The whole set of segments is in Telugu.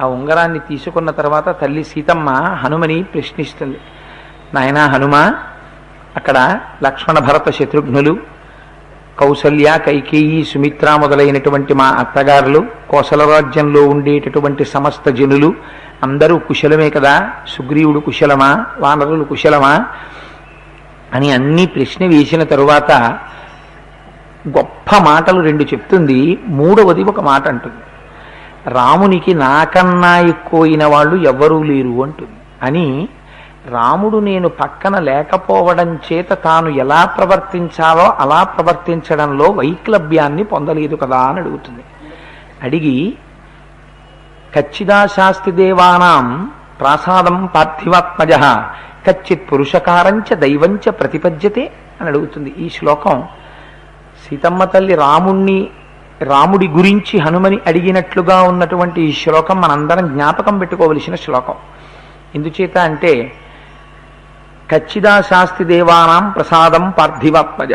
ఆ ఉంగరాన్ని తీసుకున్న తర్వాత తల్లి సీతమ్మ హనుమని ప్రశ్నిస్తుంది. నాయనా హనుమ అక్కడ లక్ష్మణ భరత శత్రుఘ్నులు కౌసల్య కైకేయి సుమిత్ర మొదలైనటువంటి మా అత్తగారులు కోసల రాజ్యంలో ఉండేటటువంటి సమస్త జనులు అందరూ కుశలమే కదా సుగ్రీవుడు కుశలమా వానరులు కుశలమా? అని అన్ని ప్రశ్న వేసిన తరువాత గొప్ప మాటలు రెండు చెప్తుంది. మూడవది ఒక మాట అంటుంది. రామునికి నాకన్నా ఎక్కువైన వాళ్ళు ఎవ్వరూ లేరు అంటుంది. అని రాముడు నేను పక్కన లేకపోవడం చేత తాను ఎలా ప్రవర్తించాలో అలా ప్రవర్తించడంలో వైక్లభ్యాన్ని పొందలేదు కదా అని అడుగుతుంది. అడిగి కచ్చిదాశాస్తి దేవానాం ప్రాసాదం పార్థివాత్మజ కచ్చిత్ పురుషకారంచ దైవంచ ప్రతిపద్యతే అని అడుగుతుంది ఈ శ్లోకం. సీతమ్మ తల్లి రాముణ్ణి రాముడి గురించి హనుమని అడిగినట్లుగా ఉన్నటువంటి ఈ శ్లోకం మనందరం జ్ఞాపకం పెట్టుకోవలసిన శ్లోకం. ఎందుచేత అంటే కచ్చిదా శాస్తి దేవానాం ప్రసాదం పార్థివాత్మజ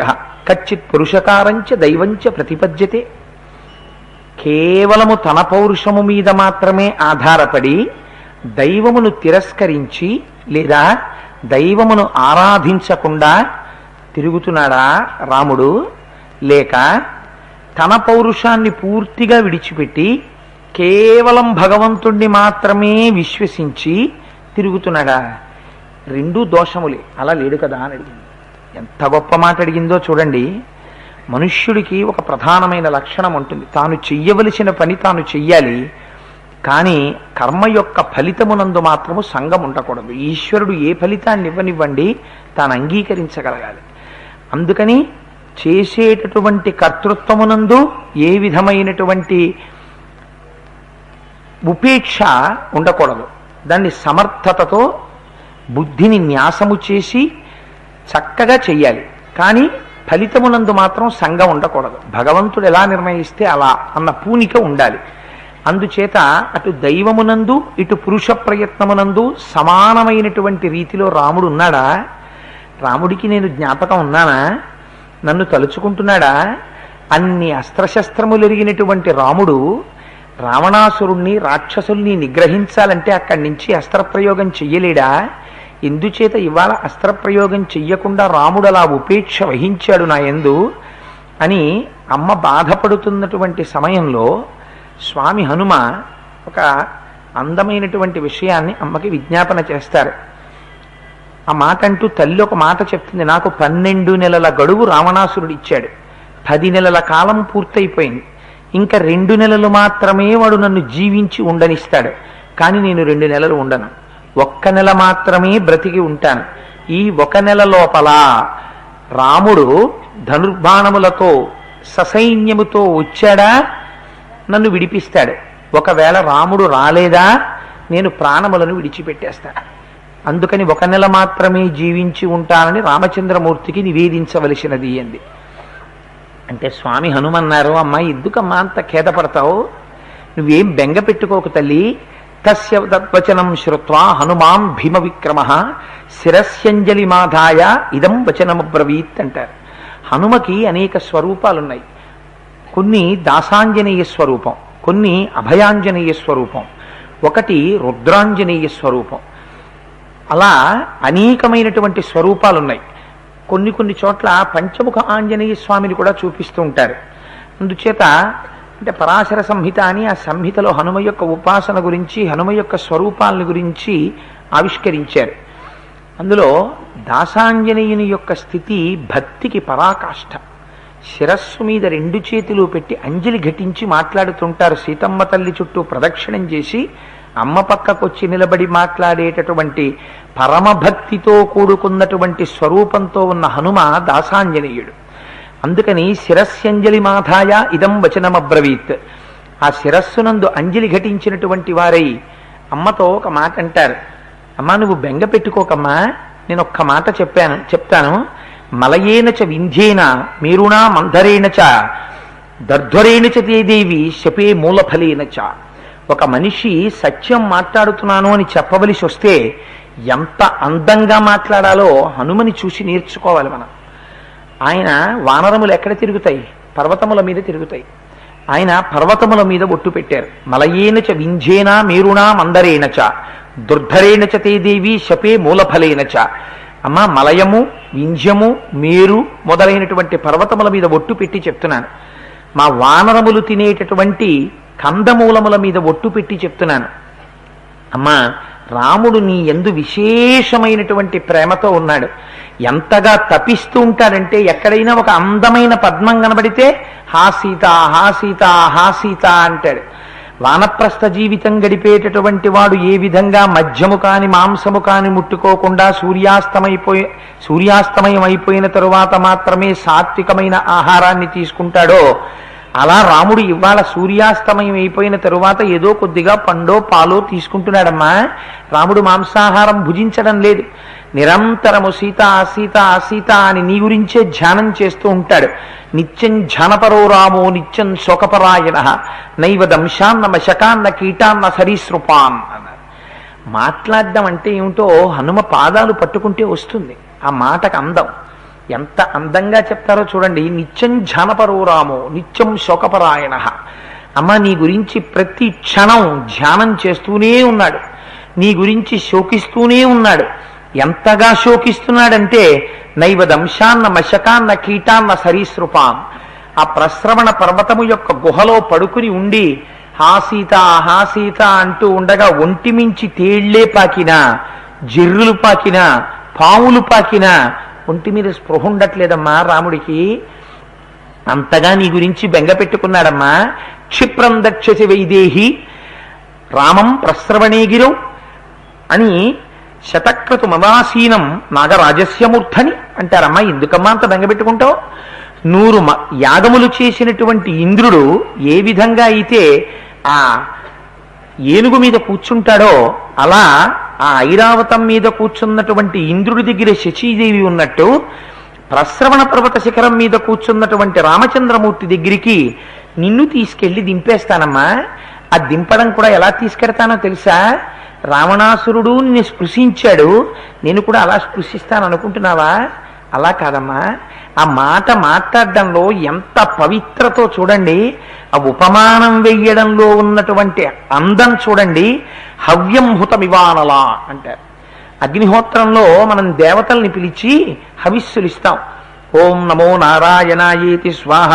కచ్చిత్ పురుషకారంచ దైవంచ ప్రతిపద్యతే. కేవలము తన పౌరుషము మీద మాత్రమే ఆధారపడి దైవమును తిరస్కరించి లేదా దైవమును ఆరాధించకుండా తిరుగుతున్నాడా రాముడు? లేక తన పౌరుషాన్ని పూర్తిగా విడిచిపెట్టి కేవలం భగవంతుణ్ణి మాత్రమే విశ్వసించి తిరుగుతున్నాడా? రెండు దోషములే. అలా లేడు కదా అని అడిగింది. ఎంత గొప్ప మాట అడిగిందో చూడండి. మనుష్యుడికి ఒక ప్రధానమైన లక్షణం ఉంటుంది. తాను చెయ్యవలసిన పని తాను చెయ్యాలి. కానీ కర్మ యొక్క ఫలితమునందు మాత్రము సంఘం ఉండకూడదు. ఈశ్వరుడు ఏ ఫలితాన్ని ఇవ్వనివ్వండి తాను అంగీకరించగలగాలి. అందుకని చేసేటటువంటి కర్తృత్వమునందు ఏ విధమైనటువంటి ఉపేక్ష ఉండకూడదు. దాన్ని సమర్థతతో బుద్ధిని న్యాసము చేసి చక్కగా చెయ్యాలి. కానీ ఫలితమునందు మాత్రం సంఘం ఉండకూడదు. భగవంతుడు ఎలా నిర్ణయిస్తే అలా అన్న పూనిక ఉండాలి. అందుచేత అటు దైవమునందు ఇటు పురుష ప్రయత్నమునందు సమానమైనటువంటి రీతిలో రాముడు ఉన్నాడా? రాముడికి నేను జ్ఞాపకం ఉన్నానా? నన్ను తలుచుకుంటున్నాడా? అన్ని అస్త్రశస్త్రములు ఎరిగినటువంటి రాముడు రావణాసురుణ్ణి రాక్షసుల్ని నిగ్రహించాలంటే అక్కడి నుంచి అస్త్రప్రయోగం చెయ్యలేడా? ఎందుచేత ఇవాళ అస్త్రప్రయోగం చెయ్యకుండా రాముడు అలా ఉపేక్ష వహించాడు నా ఎందు అని అమ్మ బాధపడుతున్నటువంటి సమయంలో స్వామి హనుమ ఒక అందమైనటువంటి విషయాన్ని అమ్మకి విజ్ఞాపన చేస్తారు. ఆ మాట అంటూ తల్లి ఒక మాట చెప్తుంది నాకు పన్నెండు నెలల గడువు రావణాసురుడు ఇచ్చాడు. పది నెలల కాలం పూర్తయిపోయింది. ఇంకా రెండు నెలలు మాత్రమే వాడు నన్ను జీవించి ఉండనిస్తాడు. కానీ నేను రెండు నెలలు ఉండను. ఒక్క నెల మాత్రమే బ్రతికి ఉంటాను. ఈ ఒక నెల లోపల రాముడు ధనుర్బాణములతో ససైన్యముతో వచ్చాడా? నన్ను విడిపిస్తాడు. ఒకవేళ రాముడు రాలేదా? నేను ప్రాణములను విడిచిపెట్టేస్తాను. అందుకని ఒక నెల మాత్రమే జీవించి ఉంటానని రామచంద్రమూర్తికి నివేదించవలసినది అంది అంటే స్వామి హనుమన్నారు అమ్మ ఎందుకమ్మా అంత ఖేదపడతావు? నువ్వేం బెంగ పెట్టుకోకు తల్లి. తస్య తద్వచనం శ్రుత్వా హనుమాం భీమ విక్రమ. శిరస్యంజలి మాధాయ ఇదం వచనమబ్రవీత్ అంటారు. హనుమకి అనేక స్వరూపాలున్నాయి. కొన్ని దాసాంజనేయ స్వరూపం కొన్ని అభయాంజనేయ స్వరూపం. ఒకటి రుద్రాంజనేయ స్వరూపం. అలా అనేకమైనటువంటి స్వరూపాలు ఉన్నాయి కొన్ని కొన్ని చోట్ల పంచముఖ ఆంజనేయ స్వామిని కూడా చూపిస్తూ ఉంటారు. అందుచేత అంటే పరాశర సంహిత అని ఆ సంహితలో హనుమ యొక్క ఉపాసన గురించి హనుమ యొక్క స్వరూపాలను గురించి ఆవిష్కరించారు. అందులో దాసాంజనేయుని యొక్క స్థితి భక్తికి పరాకాష్ఠ శిరస్సు మీద రెండు చేతులు పెట్టి అంజలి ఘటించి మాట్లాడుతుంటారు సీతమ్మ తల్లి చుట్టూ ప్రదక్షిణం చేసి అమ్మ పక్కకొచ్చి నిలబడి మాట్లాడేటటువంటి పరమభక్తితో కూడుకున్నటువంటి స్వరూపంతో ఉన్న హనుమ దాసాంజనేయుడు. అందుకని శిరస్యంజలి మాధాయ ఇదం వచనమబ్రవీత్. ఆ శిరస్సునందు అంజలి ఘటించినటువంటి వారై అమ్మతో ఒక మాట అంటారు. అమ్మా నువ్వు బెంగ పెట్టుకోకమ్మా నేను ఒక్క మాట చెప్పాను చెప్తాను. మలయేన చ వింధ్యేన మీరునా మంధరేణ చ దర్ధ్వరేణ చ తే దేవి శపే మూలఫలేన చ. ఒక మనిషి సత్యం మాట్లాడుతున్నాను అని చెప్పవలసి వస్తే ఎంత అందంగా మాట్లాడాలో హనుమని చూసి నేర్చుకోవాలి మనం. ఆయన వానరములు ఎక్కడ తిరుగుతాయి? పర్వతముల మీద తిరుగుతాయి. ఆయన పర్వతముల మీద ఒట్టు పెట్టారు. మలయేనచ వింజేనా మేరునా మందరేనచ దుర్ధరేణచ తే దేవి శపే మూలఫలేనచ అమ్మ మలయము వింజము మేరు మొదలైనటువంటి పర్వతముల మీద ఒట్టు పెట్టి చెప్తున్నాను. మా వానరములు తినేటటువంటి కందమూలముల మీద ఒట్టు పెట్టి చెప్తున్నాను. అమ్మా రాముడు నీ ఎందు విశేషమైనటువంటి ప్రేమతో ఉన్నాడు. ఎంతగా తపిస్తూ ఉంటాడంటే ఎక్కడైనా ఒక అందమైన పద్మం కనబడితే హా సీత హా సీత హా సీత అంటాడు. వానప్రస్థ జీవితం గడిపేటటువంటి వాడు ఏ విధంగా మధ్యము కాని మాంసము కాని ముట్టుకోకుండా సూర్యాస్తమైపోయి సూర్యాస్తమయం అయిపోయిన తరువాత మాత్రమే సాత్వికమైన ఆహారాన్ని తీసుకుంటాడో అలా రాముడు ఇవాళ సూర్యాస్తమయం అయిపోయిన తరువాత ఏదో కొద్దిగా పండో పాలో తీసుకుంటున్నాడమ్మా. రాముడు మాంసాహారం భుజించడం లేదు. నిరంతరము సీత సీత సీత అని నీ గురించే ధ్యానం చేస్తూ ఉంటాడు. నిత్యం ధ్యానపరో రామో నిత్యం శోకపరాయణ. నైవ దంశాన్న మశకాన్న కీటాన్న సరీసృపాన్ అన్నారు. మాట్లాడడం అంటే ఏమిటో హనుమ పాదాలు పట్టుకుంటే వస్తుంది. ఆ మాటకు అందం. ఎంత అందంగా చెప్తారో చూడండి. నిత్యం ధ్యానపరో రామో నిత్యం శోకపరాయణ. అమ్మ నీ గురించి ప్రతి క్షణం ధ్యానం చేస్తూనే ఉన్నాడు. నీ గురించి శోకిస్తూనే ఉన్నాడు. ఎంతగా శోకిస్తున్నాడంటే నైవ దంశాన్న మశకాన్న కీటాన్న సరీసృపాన్ ఆ ప్రశ్రవణ పర్వతము యొక్క గుహలో పడుకుని ఉండి హాసీత హాసీత అంటూ ఉండగా ఒంటి మించి తేళ్ళే పాకినా జిర్రులు పాకినా పాములు పాకినా ఒంటి మీద స్పృహ ఉండట్లేదమ్మా రాముడికి. అంతగా నీ గురించి బెంగ పెట్టుకున్నాడమ్మా. క్షిప్రం దక్షసి వైదేహి రామం ప్రస్రవణేగిరం అని శతక్రతు మమాసీనం నాగరాజస్యమూర్ధని అంటారమ్మా. ఎందుకమ్మా అంత బెంగపెట్టుకుంటావు నూరు మ- యాగములు చేసినటువంటి ఇంద్రుడు ఏ విధంగా అయితే ఆ ఏనుగు మీద కూర్చుంటాడో అలా ఆ ఐరావతం మీద కూర్చున్నటువంటి ఇంద్రుడి దగ్గర శచీదేవి ఉన్నట్టు ప్రశ్రవణ పర్వత శిఖరం మీద కూర్చున్నటువంటి రామచంద్రమూర్తి దగ్గరికి నిన్ను తీసుకెళ్ళి దింపేస్తానమ్మా. ఆ దింపడం కూడా ఎలా తీసుకెడతానో తెలుసా? రావణాసురుడు నిన్ను స్పృశించాడు. నేను కూడా అలా స్పృశిస్తాను అనుకుంటున్నావా అలా కాదమ్మా ఆ మాట మాట్లాడడంలో ఎంత పవిత్రతో చూడండి ఆ ఉపమానం వెయ్యడంలో ఉన్నటువంటి అందం చూడండి హవ్యం హుతమివానలా అంటారు. అగ్నిహోత్రంలో మనం దేవతల్ని పిలిచి హవిస్సులు ఇస్తాం ఓం నమో నారాయణాయేతి స్వాహ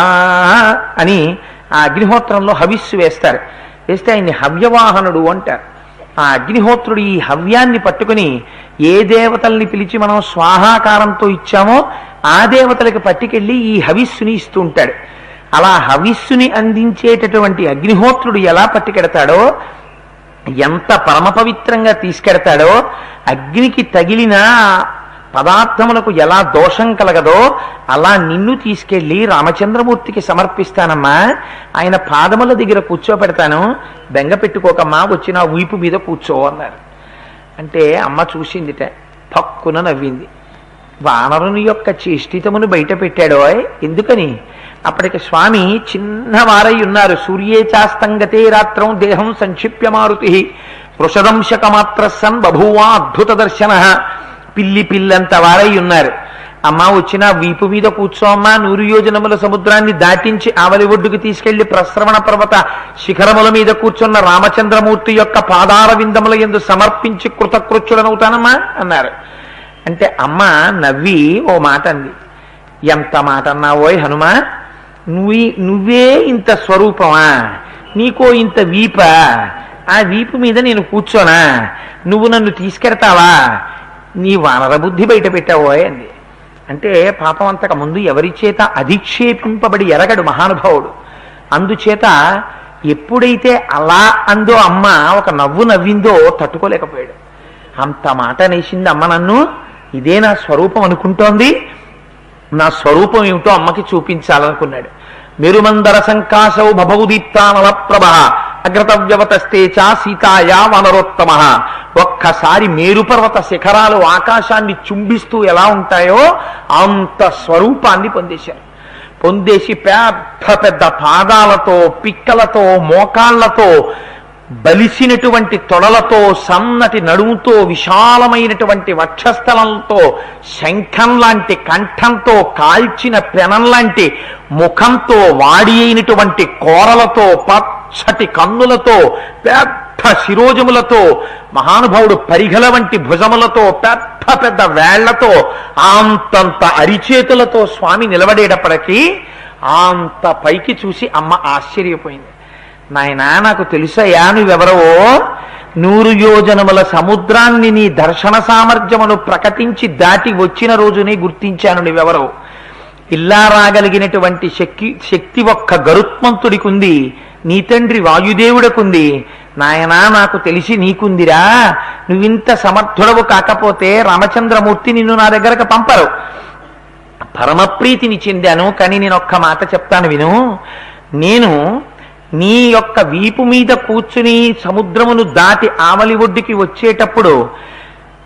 అని ఆ అగ్నిహోత్రంలో హవిస్సు వేస్తారు. వేస్తే ఆయన్ని హవ్యవాహనుడు అంటారు. ఆ అగ్నిహోత్రుడు ఈ హవ్యాన్ని పట్టుకుని ఏ దేవతల్ని పిలిచి మనం స్వాహాకారంతో ఇచ్చామో ఆ దేవతలకు పట్టుకెళ్ళి ఈ హవిస్సుని ఇస్తూ ఉంటాడు. అలా హవిస్సుని అందించేటటువంటి అగ్నిహోత్రుడు ఎలా పట్టుకెడతాడో ఎంత పరమ పవిత్రంగా తీసుకెడతాడో అగ్నికి తగిలిన పదార్థములకు ఎలా దోషం కలగదో అలా నిన్ను తీసుకెళ్ళి రామచంద్రమూర్తికి సమర్పిస్తానమ్మా. ఆయన పాదముల దగ్గర కూర్చోబెడతాను. బెంగ పెట్టుకోకమ్మా వచ్చిన వీపు మీద కూర్చో అన్నారు. అంటే అమ్మ చూసిందిట పక్కున నవ్వింది. వానరుని యొక్క చేష్టితమును బయట పెట్టాడో ఎందుకని? అప్పటికి స్వామి చిన్నవారై ఉన్నారు. సూర్యేచాస్తంగతే రాత్రం దేహం సంక్షిప్య మారుతి వృషదంశక సన్ బభూవా అద్భుత దర్శన పిల్లి పిల్లంత వారై ఉన్నారు. అమ్మ వచ్చిన వీపు మీద కూర్చోమ్మా నూరు యోజనముల సముద్రాన్ని దాటించి ఆవలి ఒడ్డుకు తీసుకెళ్ళి ప్రశ్రవణ పర్వత శిఖరముల మీద కూర్చున్న రామచంద్రమూర్తి యొక్క పాదార విందముల ఎందు సమర్పించి కృతకృత్యుడనవుతానమ్మా అన్నారు. అంటే అమ్మ నవ్వి ఓ మాట అంది. ఎంత మాట అన్నావోయ్ హనుమా నువ్వు నువ్వే ఇంత స్వరూపమా నీకో ఇంత వీప ఆ వీపు మీద నేను కూర్చోనా నువ్వు నన్ను తీసుకెడతావా నీ వానర బుద్ధి బయట పెట్టావోయ్ అంది. అంటే పాపం అంతకు ముందు ఎవరి చేత అధిక్షేపింపబడి ఎరగడు మహానుభావుడు. అందుచేత ఎప్పుడైతే అలా అందో అమ్మ ఒక నవ్వు నవ్విందో తట్టుకోలేకపోయాడు. అంత మాట అనేసింది అమ్మ నన్ను ఇదే నా స్వరూపం అనుకుంటోంది. నా స్వరూపం ఏమిటో అమ్మకి చూపించాలనుకున్నాడు. మెరుమందర సంకాశౌ భభౌదీప్తానల ప్రభ అగ్రతవ్యవతస్తే చా సీతాయా వనరోత్తమ. ఒక్కసారి మేరుపర్వత శిఖరాలు ఆకాశాన్ని చుంబిస్తూ ఎలా ఉంటాయో అంత స్వరూపాన్ని పొందేశారు. పొందేసి పెద్ద పెద్ద పాదాలతో పిక్కలతో మోకాళ్ళతో బలిసినటువంటి తొడలతో సన్నటి నడుముతో విశాలమైనటువంటి వక్షస్థలంతో శంఖం లాంటి కంఠంతో కాల్చిన పెనం లాంటి ముఖంతో వాడి అయినటువంటి కోరలతో పచ్చటి కన్నులతో పెద్ద శిరోజములతో మహానుభావుడు పరిఘల వంటి భుజములతో పెద్ద పెద్ద వేళ్ళతో అంతంత అరిచేతులతో స్వామి నిలబడేటప్పటికీ అంత పైకి చూసి అమ్మ ఆశ్చర్యపోయింది. నాయనా నాకు తెలుసయ్యా నువ్వెవరవో నూరు యోజనముల సముద్రాన్ని నీ దర్శన సామర్థ్యమును ప్రకటించి దాటి వచ్చిన రోజునే గుర్తించాను నువ్వెవరో. ఇలా రాగలిగినటువంటి శక్తి శక్తి ఒక్క గరుత్మంతుడికి ఉంది నీ తండ్రి వాయుదేవుడికుంది. నాయనా నాకు తెలిసి నీకుందిరా. నువ్వింత సమర్థుడవు కాకపోతే రామచంద్రమూర్తి నిన్ను నా దగ్గరకు పంపరు. పరమప్రీతిని చెందాను కానీ నేను ఒక్క మాట చెప్తాను విను. నేను నీ యొక్క వీపు మీద కూర్చుని సముద్రమును దాటి ఆమలి ఒడ్డుకి వచ్చేటప్పుడు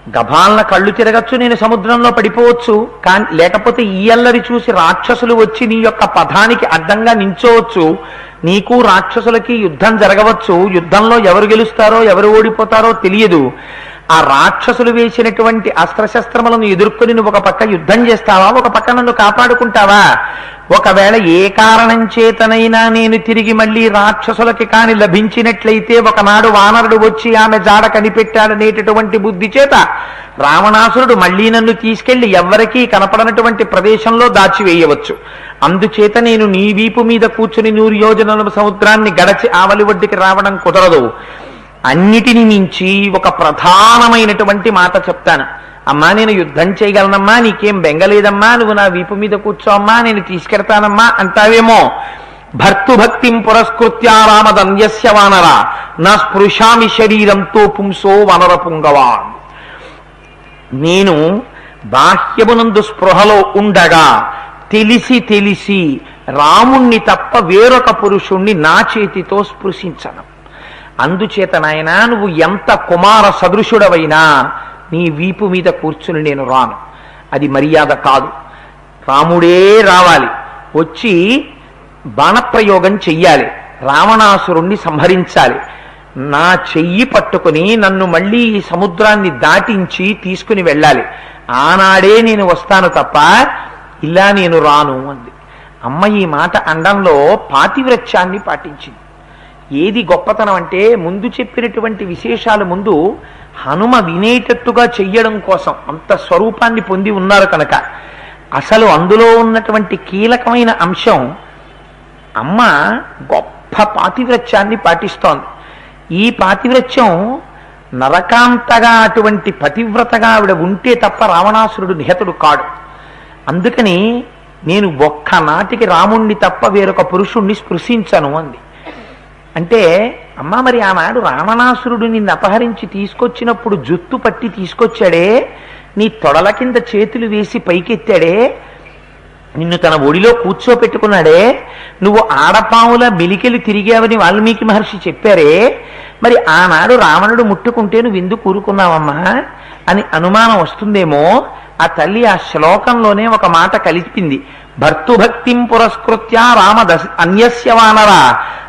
గభాలన కళ్ళు తిరగచ్చు నేను సముద్రంలో పడిపోవచ్చు. కానీ లేకపోతే ఈ అల్లరి చూసి రాక్షసులు వచ్చి నీ యొక్క పథానికి అడ్డంగా నించోవచ్చు. నీకు రాక్షసులకి యుద్ధం జరగవచ్చు. యుద్ధంలో ఎవరు గెలుస్తారో ఎవరు ఓడిపోతారో తెలియదు. ఆ రాక్షసులు వేసినటువంటి అస్త్రశస్త్రములను ఎదుర్కొని నువ్వు ఒక పక్క యుద్ధం చేస్తావా? ఒక పక్క నన్ను కాపాడుకుంటావా? ఒకవేళ ఏ కారణం చేతనైనా నేను తిరిగి మళ్ళీ రాక్షసులకి కాని లభించినట్లయితే ఒకనాడు వానరుడు వచ్చి ఆమె జాడ కనిపెట్టాడనేటటువంటి బుద్ధి చేత రావణాసురుడు మళ్ళీ నన్ను తీసుకెళ్ళి ఎవ్వరికీ కనపడనటువంటి ప్రదేశంలో దాచివేయవచ్చు. అందుచేత నేను నీ వీపు మీద కూర్చుని నూరు యోజనల సముద్రాన్ని గడచి ఆవలి ఒడ్డుకి రావడం కుదరదు. అన్నిటిని మించి ఒక ప్రధానమైనటువంటి మాట చెప్తాను. అమ్మా నేను యుద్ధం చేయగలనమ్మా నీకేం బెంగలేదమ్మా నువ్వు నా వీపు మీద కూర్చోమ్మా నేను తీసుకెడతానమ్మా అంటావేమో. భర్తుభక్తిం పురస్కృత్య రామదన్యస్య వానర నా స్పృశామి శరీరంతో పుంసో వనర పుంగవా నేను బాహ్యమునందు స్పృహలో ఉండగా తెలిసి తెలిసి రాముణ్ణి తప్ప వేరొక పురుషుణ్ణి నా చేతితో స్పృశించను. అందుచేత నాయన నువ్వు ఎంత కుమార సదృశుడవైనా నీ వీపు మీద కూర్చుని నేను రాను. అది మర్యాద కాదు. రాముడే రావాలి. వచ్చి బాణప్రయోగం చెయ్యాలి. రావణాసురుణ్ణి సంహరించాలి. నా చెయ్యి పట్టుకుని నన్ను మళ్ళీ ఈ సముద్రాన్ని దాటించి తీసుకుని వెళ్ళాలి. ఆనాడే నేను వస్తాను తప్ప ఇలా నేను రాను అంది. అమ్మ ఈ మాట అండంలో పాతివ్రత్యాన్ని పాటించింది. ఏది గొప్పతనం అంటే ముందు చెప్పినటువంటి విశేషాలు ముందు హనుమ వినేటట్టుగా చెయ్యడం కోసం అంత స్వరూపాన్ని పొంది ఉన్నారు కనుక. అసలు అందులో ఉన్నటువంటి కీలకమైన అంశం అమ్మ గొప్ప పాతివ్రత్యాన్ని పాటిస్తోంది. ఈ పాతివ్రత్యం నరకాంతగా అటువంటి పతివ్రతగా ఆవిడ ఉంటే తప్ప రావణాసురుడు నిహతుడు కాడు. అందుకని నేను ఒక్క నాటికి రాముణ్ణి తప్ప వేరొక పురుషుణ్ణి స్పృశించను అంది. అంటే అమ్మా మరి ఆనాడు రావణాసురుడు నిన్ను అపహరించి తీసుకొచ్చినప్పుడు జుత్తు పట్టి తీసుకొచ్చాడే నీ తొడల కింద చేతులు వేసి పైకెత్తాడే నిన్ను తన ఒడిలో కూర్చోపెట్టుకున్నాడే నువ్వు ఆడపాముల మిలికెలు తిరిగావని వాల్మీకి మహర్షి చెప్పారే మరి ఆనాడు రావణుడు ముట్టుకుంటే నువ్వు ఎందుకు కూరుకున్నావమ్మా అని అనుమానం వస్తుందేమో ఆ తల్లి ఆ శ్లోకంలోనే ఒక మాట కలిపింది. భర్తుభక్తిం పురస్కృత్య రామ దశ అన్యస్య వానరా.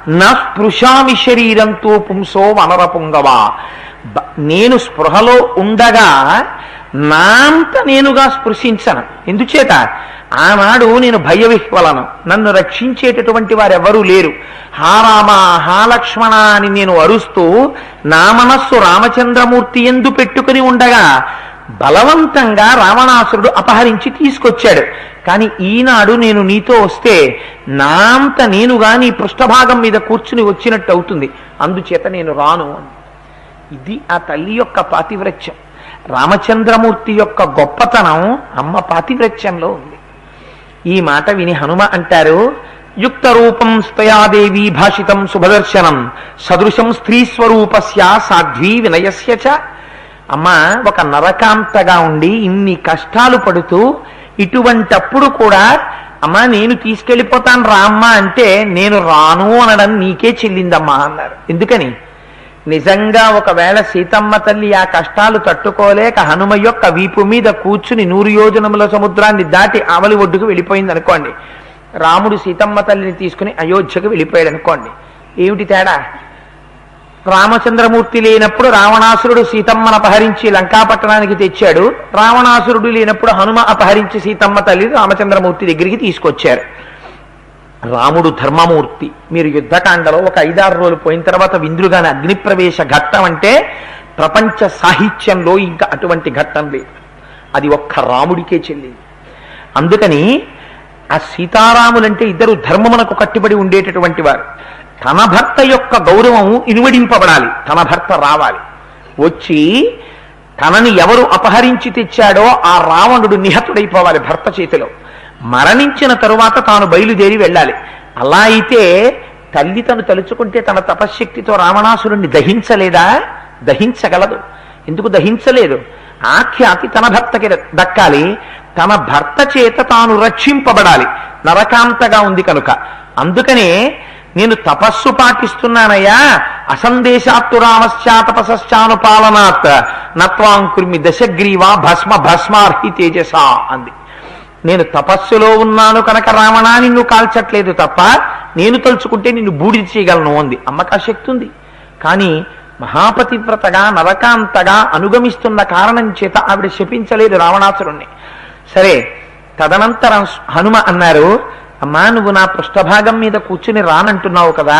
నా స్పృశామి శరీరంతో పుంసో వనర పుంగవా నేను స్పృహలో ఉండగా నాంత నేనుగా స్పృశించను. ఎందుచేత? ఆనాడు నేను భయవిహ్వలను. నన్ను రక్షించేటటువంటి వారెవరూ లేరు. హా రామ హా లక్ష్మణ అని నేను అరుస్తూ నా మనస్సు రామచంద్రమూర్తి ఎందు పెట్టుకుని ఉండగా బలవంతంగా రావణాసురుడు అపహరించి తీసుకొచ్చాడు. కానీ ఈనాడు నేను నీతో వస్తే నాంత నేనుగా నీ పృష్ఠభాగం మీద కూర్చుని వచ్చినట్టు అవుతుంది. అందుచేత నేను రాను అని. ఇది ఆ తల్లి యొక్క పాతివ్రత్యం. రామచంద్రమూర్తి యొక్క గొప్పతనం అమ్మ పాతివ్రత్యంలో ఉంది. ఈ మాట విని హనుమ అంటారు యుక్త రూపం స్తయాదేవి భాషితం శుభదర్శనం సదృశం స్త్రీ స్వరూపస్య సాధ్వీ వినయస్య చ. అమ్మ ఒక నరకాంతగా ఉండి ఇన్ని కష్టాలు పడుతూ ఇటువంటప్పుడు కూడా అమ్మా నేను తీసుకెళ్ళిపోతాను రామ్మా అంటే నేను రాను అనడం నీకే చెల్లిందమ్మా అన్నారు. ఎందుకని? నిజంగా ఒకవేళ సీతమ్మ తల్లి ఆ కష్టాలు తట్టుకోలేక హనుమ యొక్క వీపు మీద కూర్చుని నూరు యోజనముల సముద్రాన్ని దాటి ఆవలి ఒడ్డుకు వెళ్ళిపోయింది అనుకోండి రాముడు సీతమ్మ తల్లిని తీసుకుని అయోధ్యకు వెళ్ళిపోయాడు అనుకోండి ఏమిటి తేడా? రామచంద్రమూర్తి లేనప్పుడు రావణాసురుడు సీతమ్మను అపహరించి లంకాపట్టణానికి తెచ్చాడు. రావణాసురుడు లేనప్పుడు హనుమ అపహరించి సీతమ్మ తల్లి రామచంద్రమూర్తి దగ్గరికి తీసుకొచ్చారు. రాముడు ధర్మమూర్తి. మీరు యుద్ధకాండలో ఒక ఐదారు రోజులు పోయిన తర్వాత విందులుగానే అగ్నిప్రవేశ ఘట్టం అంటే ప్రపంచ సాహిత్యంలో ఇంకా అటువంటి ఘట్టం లేదు. అది ఒక్క రాముడికే చెల్లింది. అందుకని ఆ సీతారాములంటే ఇద్దరు ధర్మమునకు కట్టుబడి ఉండేటటువంటి వారు. తన భర్త యొక్క గౌరవం ఇనువడింపబడాలి. తన భర్త రావాలి. వచ్చి తనని ఎవరు అపహరించి తెచ్చాడో ఆ రావణుడు నిహతుడైపోవాలి భర్త చేతిలో. మరణించిన తరువాత తాను బయలుదేరి వెళ్ళాలి. అలా అయితే తల్లి తను తలుచుకుంటే తన తపశ్శక్తితో రావణాసురుణ్ణి దహించలేదా? దహించగలదు. ఎందుకు దహించలేదు? ఆ ఖ్యాతి తన భర్తకి దక్కాలి. తన భర్త చేత తాను రక్షింపబడాలి. నరకాంతగా ఉంది కనుక. అందుకనే నేను తపస్సు పాటిస్తున్నానయ్యా. అసందేశాత్తు రామశ్చా నత్వాంకుర్మి దశగ్రీవా భస్మ భస్మార్హి తేజస అంది. నేను తపస్సులో ఉన్నాను కనుక రావణా నిన్ను కాల్చట్లేదు తప్ప నేను తలుచుకుంటే నిన్ను బూడిద చేయగలను అంది. అమ్మకా శక్తి ఉంది కానీ మహాపతివ్రతగా నరకాంతగా అనుగమిస్తున్న కారణం చేత ఆవిడ శపించలేదు రావణాసురుణ్ణి. సరే తదనంతరం హనుమ అన్నారు అమ్మా నువ్వు నా పృష్ఠభాగం మీద కూర్చుని రానంటున్నావు కదా.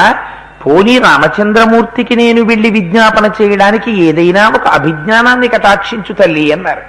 పోనీ రామచంద్రమూర్తికి నేను వెళ్ళి విజ్ఞాపన చేయడానికి ఏదైనా ఒక అభిజ్ఞానాన్ని కటాక్షించు తల్లి అన్నారు.